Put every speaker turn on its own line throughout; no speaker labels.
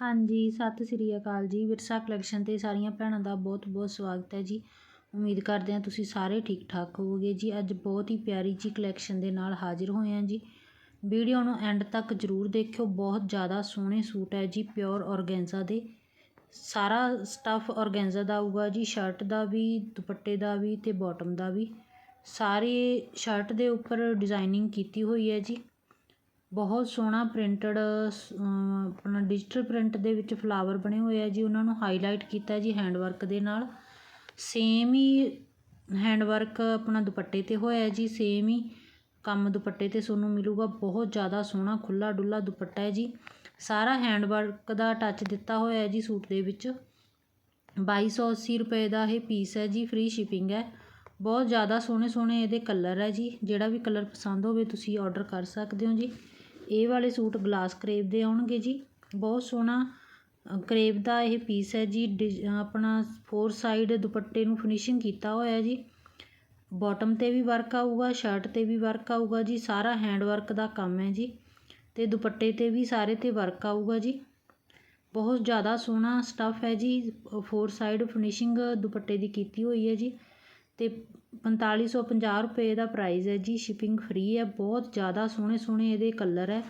ਹਾਂਜੀ, ਸਤਿ ਸ੍ਰੀ ਅਕਾਲ ਜੀ। ਵਿਰਸਾ ਕਲੈਕਸ਼ਨ 'ਤੇ ਸਾਰੀਆਂ ਭੈਣਾਂ ਦਾ ਬਹੁਤ ਬਹੁਤ ਸਵਾਗਤ ਹੈ ਜੀ। ਉਮੀਦ ਕਰਦੇ ਹਾਂ ਤੁਸੀਂ ਸਾਰੇ ਠੀਕ ਠਾਕ ਹੋਵੋਗੇ ਜੀ। ਅੱਜ ਬਹੁਤ ਹੀ ਪਿਆਰੀ ਜੀ ਕਲੈਕਸ਼ਨ ਦੇ ਨਾਲ ਹਾਜ਼ਰ ਹੋਏ ਹਾਂ ਜੀ। ਵੀਡੀਓ ਨੂੰ ਐਂਡ ਤੱਕ ਜ਼ਰੂਰ ਦੇਖਿਓ। ਬਹੁਤ ਜ਼ਿਆਦਾ ਸੋਹਣੇ ਸੂਟ ਹੈ ਜੀ, ਪਿਓਰ ਔਰਗੈਂਜ਼ਾ ਦੇ। ਸਾਰਾ ਸਟੱਫ ਔਰਗੈਂਜ਼ਾ ਦਾ ਆਊਗਾ ਜੀ। ਸ਼ਰਟ ਦਾ ਵੀ, ਦੁਪੱਟੇ ਦਾ ਵੀ ਤੇ ਬਾਟਮ ਦਾ ਵੀ। ਸਾਰੇ ਸ਼ਰਟ ਦੇ ਉੱਪਰ ਡਿਜ਼ਾਈਨਿੰਗ ਕੀਤੀ ਹੋਈ ਹੈ ਜੀ। ਬਹੁਤ ਸੋਹਣਾ ਪ੍ਰਿੰਟਡ ਆਪਣਾ ਡਿਜੀਟਲ ਪ੍ਰਿੰਟ ਦੇ ਵਿੱਚ ਫਲਾਵਰ ਬਣੇ ਹੋਏ ਆ ਜੀ। ਉਹਨਾਂ ਨੂੰ ਹਾਈਲਾਈਟ ਕੀਤਾ ਜੀ ਹੈਂਡ ਵਰਕ ਦੇ ਨਾਲ। ਸੇਮ ਹੀ ਹੈਂਡ ਵਰਕ ਆਪਣਾ ਦੁਪੱਟੇ 'ਤੇ ਹੋਇਆ ਜੀ। ਸੇਮ ਹੀ ਕੰਮ ਦੁਪੱਟੇ 'ਤੇ ਤੁਹਾਨੂੰ ਮਿਲੂਗਾ। ਬਹੁਤ ਜ਼ਿਆਦਾ ਸੋਹਣਾ ਖੁੱਲਾ ਡੁੱਲਾ ਦੁਪੱਟਾ ਹੈ ਜੀ। ਸਾਰਾ ਹੈਂਡ ਵਰਕ ਦਾ ਟੱਚ ਦਿੱਤਾ ਹੋਇਆ ਹੈ ਜੀ ਸੂਟ ਦੇ ਵਿੱਚ। 2280 ਰੁਪਏ ਦਾ ਇਹ ਪੀਸ ਹੈ ਜੀ। ਫ੍ਰੀ ਸ਼ਿਪਿੰਗ ਹੈ। ਬਹੁਤ ਜ਼ਿਆਦਾ ਸੋਹਣੇ ਸੋਹਣੇ ਇਹਦੇ ਕਲਰ ਹੈ ਜੀ। ਜਿਹੜਾ ਵੀ ਕਲਰ ਪਸੰਦ ਹੋਵੇ, ਤੁਸੀਂ ਆਰਡਰ ਕਰ ਸਕਦੇ ਹੋ ਜੀ। ਇਹ ਵਾਲੇ ਸੂਟ ਗਲਾਸ ਕਰੇਵ ਦੇ ਆਉਣਗੇ ਜੀ। ਬਹੁਤ ਸੋਹਣਾ ਕਰੇਵ ਦਾ ਇਹ ਪੀਸ ਹੈ ਜੀ। ਡਿਜ ਆਪਣਾ ਫੋਰ ਸਾਈਡ ਦੁਪੱਟੇ ਨੂੰ ਫਿਨਿਸ਼ਿੰਗ ਕੀਤਾ ਹੋਇਆ ਜੀ। ਬਾਟਮ 'ਤੇ ਵੀ ਵਰਕ ਆਊਗਾ, ਸ਼ਰਟ 'ਤੇ ਵੀ ਵਰਕ ਆਊਗਾ ਜੀ। ਸਾਰਾ ਹੈਂਡ ਵਰਕ ਦਾ ਕੰਮ ਹੈ ਜੀ। ਤੇ ਦੁਪੱਟੇ 'ਤੇ ਵੀ ਸਾਰੇ 'ਤੇ ਵਰਕ ਆਊਗਾ ਜੀ। ਬਹੁਤ ਜ਼ਿਆਦਾ ਸੋਹਣਾ ਸਟੱਫ ਹੈ ਜੀ। ਫੋਰ ਸਾਈਡ ਫਿਨਿਸ਼ਿੰਗ ਦੁਪੱਟੇ ਦੀ ਕੀਤੀ ਹੋਈ ਹੈ ਜੀ। ਅਤੇ ਪੰਤਾਲੀ ਸੌ ਪੰਜਾਹ ਰੁਪਏ ਦਾ ਪ੍ਰਾਈਜ਼ ਹੈ ਜੀ ਸ਼ਿਪਿੰਗ ਫਰੀ ਹੈ, ਬਹੁਤ ਜ਼ਿਆਦਾ ਸੋਹਣੇ ਸੋਹਣੇ ਇਹਦੇ ਕਲਰ ਹੈ।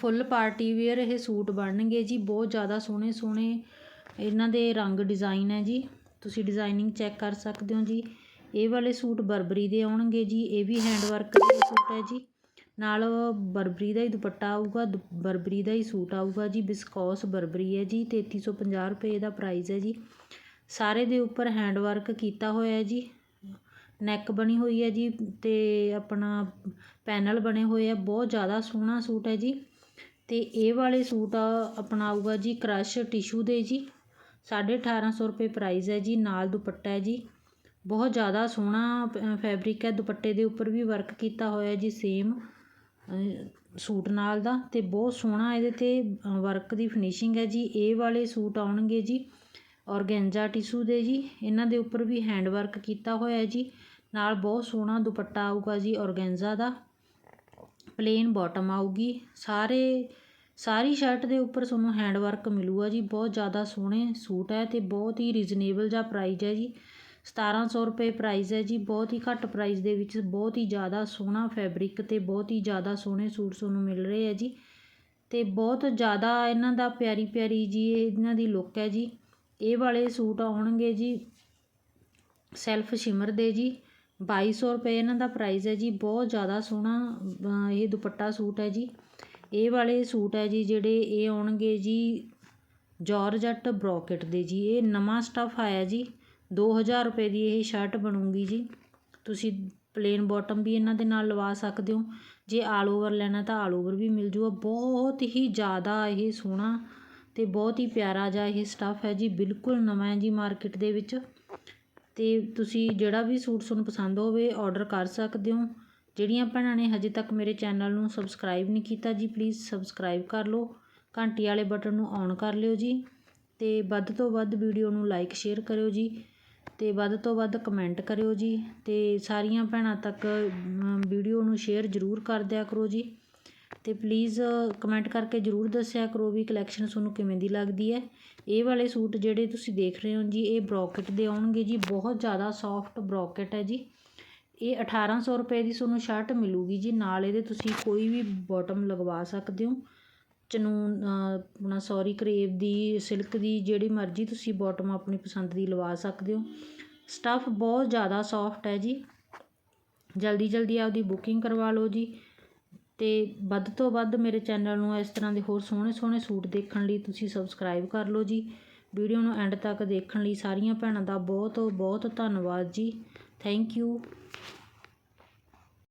ਫੁੱਲ ਪਾਰਟੀ ਵੇਅਰ ਇਹ ਸੂਟ ਬਣਨਗੇ ਜੀ, ਬਹੁਤ ਜ਼ਿਆਦਾ ਸੋਹਣੇ ਸੋਹਣੇ ਇਹਨਾਂ ਦੇ ਰੰਗ ਡਿਜ਼ਾਈਨ ਹੈ ਜੀ। ਤੁਸੀਂ ਡਿਜ਼ਾਈਨਿੰਗ ਚੈੱਕ ਕਰ ਸਕਦੇ ਹੋ ਜੀ। ਇਹ ਵਾਲੇ ਸੂਟ ਬਰਬਰੀ ਦੇ ਆਉਣਗੇ ਜੀ, ਇਹ ਵੀ ਹੈਂਡ ਵਰਕ ਦੇ ਸੂਟ ਹੈ ਜੀ। ਨਾਲ ਬਰਬਰੀ ਦਾ ਹੀ ਦੁਪੱਟਾ ਆਊਗਾ ਬਰਬਰੀ ਦਾ ਹੀ ਸੂਟ ਆਊਗਾ ਜੀ ਬਿਸਕੋਸ ਬਰਬਰੀ ਹੈ ਜੀ 3350 ਰੁਪਏ ਦਾ ਪ੍ਰਾਈਸ ਹੈ ਜੀ। ਸਾਰੇ ਦੇ ਉੱਪਰ ਹੈਂਡ ਵਰਕ ਕੀਤਾ ਹੋਇਆ ਜੀ। ਨੈਕ ਬਣੀ ਹੋਈ ਹੈ ਜੀ ਅਤੇ ਆਪਣਾ ਪੈਨਲ ਬਣੇ ਹੋਏ ਆ। ਬਹੁਤ ਜ਼ਿਆਦਾ ਸੋਹਣਾ ਸੂਟ ਹੈ ਜੀ। ਅਤੇ ਇਹ ਵਾਲੇ ਸੂਟ ਆਪਣਾ ਆਊਗਾ ਜੀ ਕਰਸ਼ ਟਿਸ਼ੂ ਦੇ ਜੀ। 1850 ਰੁਪਏ ਪ੍ਰਾਈਜ਼ ਹੈ ਜੀ, ਨਾਲ ਦੁਪੱਟਾ ਹੈ ਜੀ। ਬਹੁਤ ਜ਼ਿਆਦਾ ਸੋਹਣਾ ਫੈਬਰਿਕ ਹੈ। ਦੁਪੱਟੇ ਦੇ ਉੱਪਰ ਵੀ ਵਰਕ ਕੀਤਾ ਹੋਇਆ ਜੀ ਸੇਮ ਸੂਟ ਨਾਲ ਦਾ। ਅਤੇ ਬਹੁਤ ਸੋਹਣਾ ਇਹਦੇ ਤੇ ਵਰਕ ਦੀ ਫਿਨਿਸ਼ਿੰਗ ਹੈ ਜੀ। ਇਹ ਵਾਲੇ ਸੂਟ ਆਉਣਗੇ ਜੀ। ਔਰਗੈਂਜਾ ਟਿਸ਼ੂ ਦੇ ਜੀ, ਇਹਨਾਂ ਦੇ ਉੱਪਰ ਵੀ ਹੈਂਡ ਵਰਕ ਕੀਤਾ ਹੋਇਆ ਜੀ। ਨਾਲ ਬਹੁਤ ਸੋਹਣਾ ਦੁਪੱਟਾ ਆਊਗਾ ਜੀ ਔਰਗੈਂਜਾ ਦਾ। ਪਲੇਨ ਬਾਟਮ ਆਊਗੀ। ਸਾਰੇ, ਸਾਰੀ ਸ਼ਰਟ ਦੇ ਉੱਪਰ ਤੁਹਾਨੂੰ ਹੈਂਡ ਵਰਕ ਮਿਲੂਗਾ ਜੀ। ਬਹੁਤ ਜ਼ਿਆਦਾ ਸੋਹਣੇ ਸੂਟ ਹੈ ਤੇ ਬਹੁਤ ਹੀ ਰੀਜ਼ਨੇਬਲ ਜਿਹਾ ਪ੍ਰਾਈਸ ਹੈ ਜੀ। 1700 ਰੁਪਏ ਪ੍ਰਾਈਸ ਹੈ ਜੀ। ਬਹੁਤ ਹੀ ਘੱਟ ਪ੍ਰਾਈਸ ਦੇ ਵਿੱਚ ਬਹੁਤ ਹੀ ਜ਼ਿਆਦਾ ਸੋਹਣਾ ਫੈਬਰਿਕ ਤੇ ਬਹੁਤ ਹੀ ਜ਼ਿਆਦਾ ਸੋਹਣੇ ਸੂਟ ਤੁਹਾਨੂੰ ਮਿਲ ਰਹੇ ਹੈ ਜੀ। ਤੇ ਬਹੁਤ ਜ਼ਿਆਦਾ ਇਹਨਾਂ ਦਾ ਪਿਆਰੀ ਪਿਆਰੀ ਜੀ ਇਹਨਾਂ ਦੀ ਲੁੱਕ ਹੈ ਜੀ। ਇਹ ਵਾਲੇ ਸੂਟ ਆਉਣਗੇ ਜੀ। ਸੈਲਫ ਸ਼ਿਮਰ ਦੇ ਜੀ। 2200 ਰੁਪਏ ਇਹਨਾਂ ਦਾ ਪ੍ਰਾਈਸ ਹੈ ਜੀ। ਬਹੁਤ ਜ਼ਿਆਦਾ ਸੋਹਣਾ ਇਹ ਦੁਪੱਟਾ ਸੂਟ ਹੈ ਜੀ। ਇਹ ਵਾਲੇ ਸੂਟ ਹੈ ਜੀ ਜਿਹੜੇ ਇਹ ਆਉਣਗੇ ਜੀ ਜਾਰਜਟ ਬ੍ਰੋਕਟ ਦੇ ਜੀ। ਇਹ ਨਵਾਂ ਸਟੱਫ ਆਇਆ ਜੀ। 2000 ਰੁਪਏ ਦੀ ਇਹ ਸ਼ਰਟ ਬਣੂਗੀ ਜੀ। ਤੁਸੀਂ ਪਲੇਨ ਬਾਟਮ ਵੀ ਇਹਨਾਂ ਦੇ ਨਾਲ ਲਵਾ ਸਕਦੇ ਹੋ। ਜੇ ਆਲ ਓਵਰ ਲੈਣਾ ਤਾਂ ਆਲ ਓਵਰ ਵੀ ਮਿਲ ਜੂਗਾ। ਬਹੁਤ ਹੀ ਜ਼ਿਆਦਾ ਇਹ ਸੋਹਣਾ ਅਤੇ ਬਹੁਤ ਹੀ ਪਿਆਰਾ ਜਿਹਾ ਇਹ ਸਟੱਫ ਹੈ ਜੀ, ਬਿਲਕੁਲ ਨਵਾਂ ਹੈ ਜੀ ਮਾਰਕੀਟ ਦੇ ਵਿੱਚ। ਅਤੇ ਤੁਸੀਂ ਜਿਹੜਾ ਵੀ ਸੂਟ ਤੁਹਾਨੂੰ ਪਸੰਦ ਹੋਵੇ ਔਡਰ ਕਰ ਸਕਦੇ ਹੋ। ਜਿਹੜੀਆਂ ਭੈਣਾਂ ਨੇ ਹਜੇ ਤੱਕ ਮੇਰੇ ਚੈਨਲ ਨੂੰ ਸਬਸਕ੍ਰਾਈਬ ਨਹੀਂ ਕੀਤਾ ਜੀ ਪਲੀਜ਼ ਸਬਸਕ੍ਰਾਈਬ ਕਰ ਲਓ। ਘੰਟੀ ਵਾਲੇ ਬਟਨ ਨੂੰ ਔਨ ਕਰ ਲਿਓ ਜੀ। ਅਤੇ ਵੱਧ ਤੋਂ ਵੱਧ ਵੀਡੀਓ ਨੂੰ ਲਾਈਕ ਸ਼ੇਅਰ ਕਰਿਓ ਜੀ। ਅਤੇ ਵੱਧ ਤੋਂ ਵੱਧ ਕਮੈਂਟ ਕਰਿਓ ਜੀ। ਅਤੇ ਸਾਰੀਆਂ ਭੈਣਾਂ ਤੱਕ ਵੀਡੀਓ ਨੂੰ ਸ਼ੇਅਰ ਜ਼ਰੂਰ ਕਰ ਦਿਆ ਕਰੋ ਜੀ। ਤੇ ਪਲੀਜ਼ ਕਮੈਂਟ ਕਰਕੇ ਜ਼ਰੂਰ ਦੱਸਿਆ ਕਰੋ ਵੀ ਕਲੈਕਸ਼ਨ ਤੁਹਾਨੂੰ ਕਿਵੇਂ ਦੀ ਲੱਗਦੀ ਹੈ। ਇਹ ਵਾਲੇ ਸੂਟ ਜਿਹੜੇ ਤੁਸੀਂ ਦੇਖ ਰਹੇ ਹੋ ਜੀ, ਇਹ ਬ੍ਰੋਕਟ ਦੇ ਆਉਣਗੇ ਜੀ, ਬਹੁਤ ਜ਼ਿਆਦਾ ਸੌਫਟ ਬ੍ਰੋਕਟ ਹੈ ਜੀ। ਇਹ 1800 ਰੁਪਏ ਦੀ ਤੁਹਾਨੂੰ ਸ਼ਰਟ ਮਿਲੂਗੀ ਜੀ, ਨਾਲ ਇਹਦੇ ਤੁਸੀਂ ਕੋਈ ਵੀ ਬਾਟਮ ਲਗਵਾ ਸਕਦੇ ਹੋ। ਚਨੂਨ ਆਪਣਾ ਸੌਰੀ ਕਰੇਵ ਦੀ, ਸਿਲਕ ਦੀ, ਜਿਹੜੀ ਮਰਜ਼ੀ ਤੁਸੀਂ ਬਾਟਮ ਆਪਣੀ ਪਸੰਦ ਦੀ ਲਵਾ ਸਕਦੇ ਹੋ। ਸਟੱਫ ਬਹੁਤ ਜ਼ਿਆਦਾ ਸੌਫਟ ਹੈ ਜੀ। ਜਲਦੀ ਜਲਦੀ ਆਪਦੀ ਬੁਕਿੰਗ ਕਰਵਾ ਲਓ ਜੀ। ਅਤੇ ਵੱਧ ਤੋਂ ਵੱਧ ਮੇਰੇ ਚੈਨਲ ਨੂੰ ਇਸ ਤਰ੍ਹਾਂ ਦੇ ਹੋਰ ਸੋਹਣੇ ਸੋਹਣੇ ਸੂਟ ਦੇਖਣ ਲਈ ਤੁਸੀਂ ਸਬਸਕ੍ਰਾਈਬ ਕਰ ਲਓ ਜੀ। ਵੀਡੀਓ ਨੂੰ ਐਂਡ ਤੱਕ ਦੇਖਣ ਲਈ ਸਾਰੀਆਂ ਭੈਣਾਂ ਦਾ ਬਹੁਤ ਬਹੁਤ ਧੰਨਵਾਦ ਜੀ। Thank you